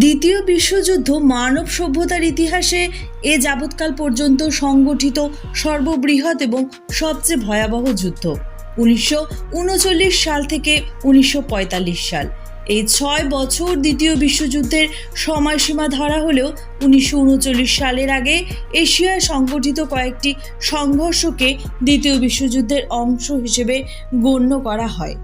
দ্বিতীয় বিশ্বযুদ্ধ মানব সভ্যতার ইতিহাসে এ যাবৎকাল পর্যন্ত সংগঠিত সর্ববৃহৎ এবং সবচেয়ে ভয়াবহ যুদ্ধ, উনিশশো উনচল্লিশ সাল থেকে উনিশশো পঁয়তাল্লিশ সাল। এই ছয় বছর দ্বিতীয় বিশ্বযুদ্ধের সময়সীমা ধরা হলেও উনিশশো উনচল্লিশ সালের আগে এশিয়ায় সংগঠিত কয়েকটি সংঘর্ষকে দ্বিতীয় বিশ্বযুদ্ধের অংশ হিসেবে গণ্য করা হয়।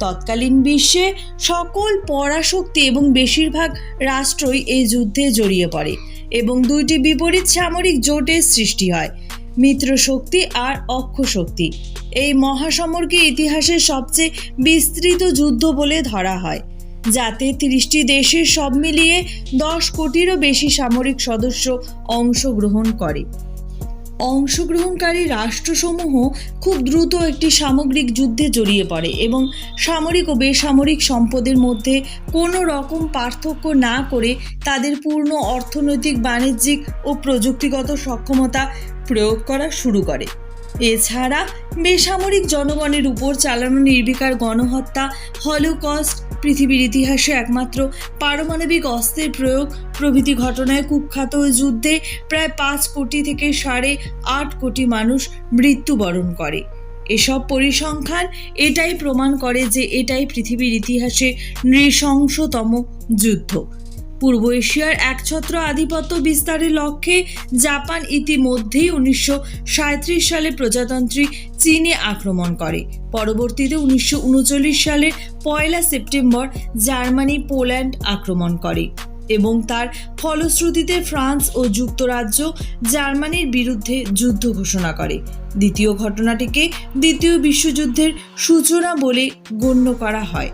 তৎকালীন বিশ্বে সকল পরাশক্তি এবং বেশিরভাগ রাষ্ট্রই এই যুদ্ধে জড়িয়ে পড়ে এবং দুইটি বিপরীত সামরিক জোটের সৃষ্টি হয় মিত্র শক্তি আর অক্ষ শক্তি এই মহাসমরকে ইতিহাসের সবচেয়ে বিস্তৃত যুদ্ধ বলে ধরা হয়, যাতে তিরিশটি দেশের সব মিলিয়ে দশ কোটিরও বেশি সামরিক সদস্য অংশগ্রহণ করে। অংশগ্রহণকারী রাষ্ট্রসমূহ খুব দ্রুত একটি সামগ্রিক যুদ্ধে জড়িয়ে পড়ে এবং সামরিক ও বেসামরিক সম্পদের মধ্যে কোনো রকম পার্থক্য না করে তাদের পূর্ণ অর্থনৈতিক, বাণিজ্যিক ও প্রযুক্তিগত সক্ষমতা প্রয়োগ করা শুরু করে। এছাড়া বেসামরিক জনগণের উপর চালানো নির্বিকার গণহত্যা, হলোকস্ট পৃথিবীর ইতিহাসে একমাত্র পারমাণবিক অস্ত্রের প্রয়োগ। প্রভৃতি ঘটনায় কুখ্যাত ওই যুদ্ধে প্রায় পাঁচ কোটি থেকে সাড়ে আট কোটি মানুষ মৃত্যুবরণ করে। এসব পরিসংখ্যান এটাই প্রমাণ করে যে এটাই পৃথিবীর ইতিহাসে নৃশংসতম যুদ্ধ। পূর্ব এশিয়ার একছত্র আধিপত্য বিস্তারের লক্ষ্যে জাপান ইতিমধ্যেই উনিশশো সালে প্রজাতন্ত্রী চীনে আক্রমণ করে। পরবর্তীতে উনিশশো উনচল্লিশ সালের পয়লা সেপ্টেম্বর জার্মানি, পোল্যান্ড আক্রমণ করে এবং তার ফলশ্রুতিতে ফ্রান্স ও যুক্তরাজ্য জার্মানির বিরুদ্ধে যুদ্ধ ঘোষণা করে। দ্বিতীয় ঘটনাটিকে দ্বিতীয় বিশ্বযুদ্ধের সূচনা বলে গণ্য করা হয়।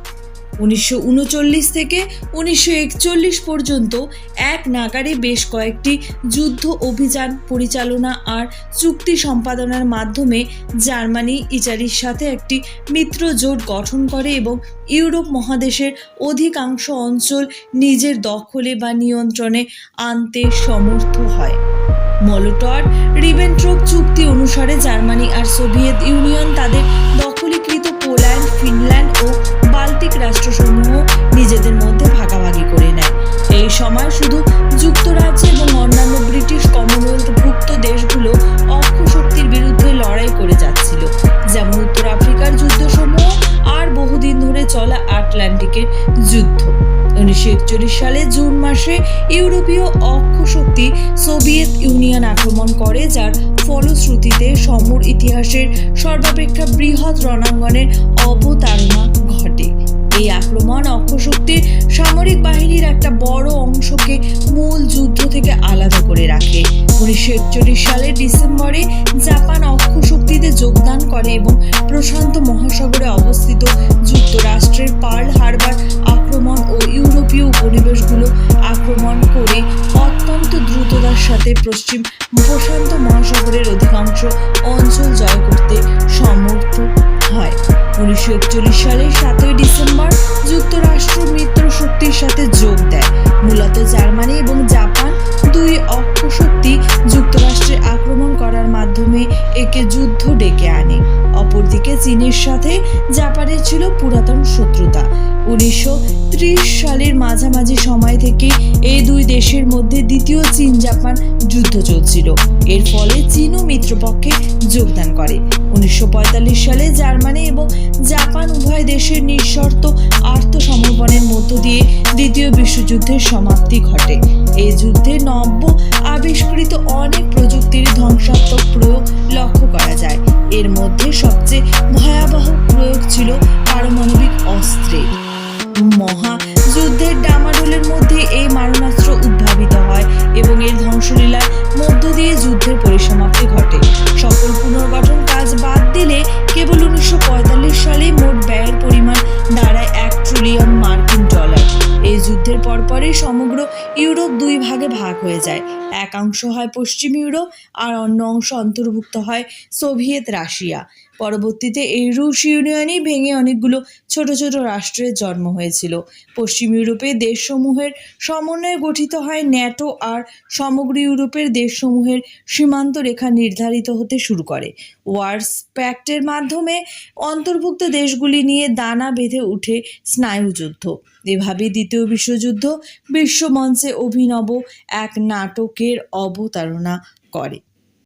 উনিশশো উনচল্লিশ থেকে উনিশশো একচল্লিশ পর্যন্ত এক নাগারে বেশ কয়েকটি যুদ্ধ অভিযান পরিচালনা আর চুক্তি সম্পাদনার মাধ্যমে জার্মানি ইটালির সাথে একটি মিত্র জোট গঠন করে এবং ইউরোপ মহাদেশের অধিকাংশ অঞ্চল নিজের দখলে বা নিয়ন্ত্রণে আনতে সমর্থ হয়। মলোটর, রিবেন্ট্রোপ চুক্তি অনুসারে জার্মানি আর সোভিয়েত ইউনিয়ন তাদের দখলীকৃত পোল্যান্ড, ফিনল্যান্ড ও রাষ্ট্রসমূহ নিজেদের মধ্যে ভাগাভাগি করে নেয়। এই সময় শুধু যুক্তরাজ্য এবং অন্যান্য ব্রিটিশ কমনওয়েলথভুক্ত দেশগুলো অক্ষ শক্তির বিরুদ্ধে লড়াই করে যাচ্ছিল, যেমন উত্তর আফ্রিকার যুদ্ধসমূহ আর বহুদিন ধরে চলা আটলান্টিকের যুদ্ধ। উনিশশো একচল্লিশ সালে জুন মাসে ইউরোপীয় অক্ষ শক্তি সোভিয়েত ইউনিয়ন আক্রমণ করে, যার ফলশ্রুতিতে সমর ইতিহাসের সর্বাপেক্ষা বৃহৎ রণাঙ্গনের অবতারণা ঘটে। এই আক্রমণ অক্ষশক্তির সামরিক বাহিনীর একটা বড় অংশকে মূল যুদ্ধ থেকে আলাদা করে রাখে। উনিশশো একচল্লিশ সালের ডিসেম্বরে জাপান অক্ষশক্তিতে যোগদান করে এবং প্রশান্ত মহাসাগরে অবস্থিত যুক্তরাষ্ট্রের পার্ল হারবার আক্রমণ ও ইউরোপীয় উপনিবেশগুলো আক্রমণ করে অত্যন্ত দ্রুততার সাথে পশ্চিম প্রশান্ত মহাসাগরের অধিকাংশ অঞ্চল জয় করতে সমর্থ হয়। উনিশশো একচল্লিশ চীনের সাথে জাপানের ছিল পুরাতন শত্রুতা। উনিশশো ত্রিশ সালের মাঝামাঝি সময় থেকে এই দুই দেশের মধ্যে দ্বিতীয় চীন জাপান যুদ্ধ চলছিল। এর ফলে চীনও মিত্রপক্ষে যোগদান করে। উনিশশো পঁয়তাল্লিশ সালে জার্মানি এবং জাপান উভয় দেশের নিঃশর্ত আত্মসমর্পণের মধ্য দিয়ে দ্বিতীয় বিশ্বযুদ্ধের সমাপ্তি ঘটে। এই যুদ্ধে নব্য আবিষ্কৃত অনেক প্রযুক্তির ধ্বংসাত্মক প্রয়োগ লক্ষ্য করা যায়। এর মধ্যে সবচেয়ে ভয়াবহ প্রয়োগ ছিল এর মধ্য দিয়ে যুদ্ধের পরিসমাপ্তি ঘটে। সকল পুনর্গঠন কাজ বাদ দিলে কেবল উনিশশো পঁয়তাল্লিশ সালে মোট ব্যয়ের পরিমাণ দাঁড়ায় এক ট্রিলিয়ন মার্কিন ডলার এই যুদ্ধের পরপরই সমগ্র ইউরোপ দুই ভাগে ভাগ হয়ে যায়। এক অংশ হয় পশ্চিম ইউরোপ আর অন্য অংশ অন্তর্ভুক্ত হয় সোভিয়েত রাশিয়া। পরবর্তীতে এই রুশ ইউনিয়নই ভেঙে অনেকগুলো ছোট ছোট রাষ্ট্রের জন্ম হয়েছিল। পশ্চিম ইউরোপে দেশসমূহের সমন্বয়ে গঠিত হয় ন্যাটো আর সমগ্র ইউরোপের দেশসমূহের সীমান্ত রেখা নির্ধারিত হতে শুরু করে। ওয়ার্স প্যাক্টের মাধ্যমে অন্তর্ভুক্ত দেশগুলি নিয়ে দানা বেঁধে উঠে স্নায়ুযুদ্ধ এভাবে দ্বিতীয় বিশ্বযুদ্ধ বিশ্বমঞ্চে অভিনব এক নাটকের অবতারণা করে।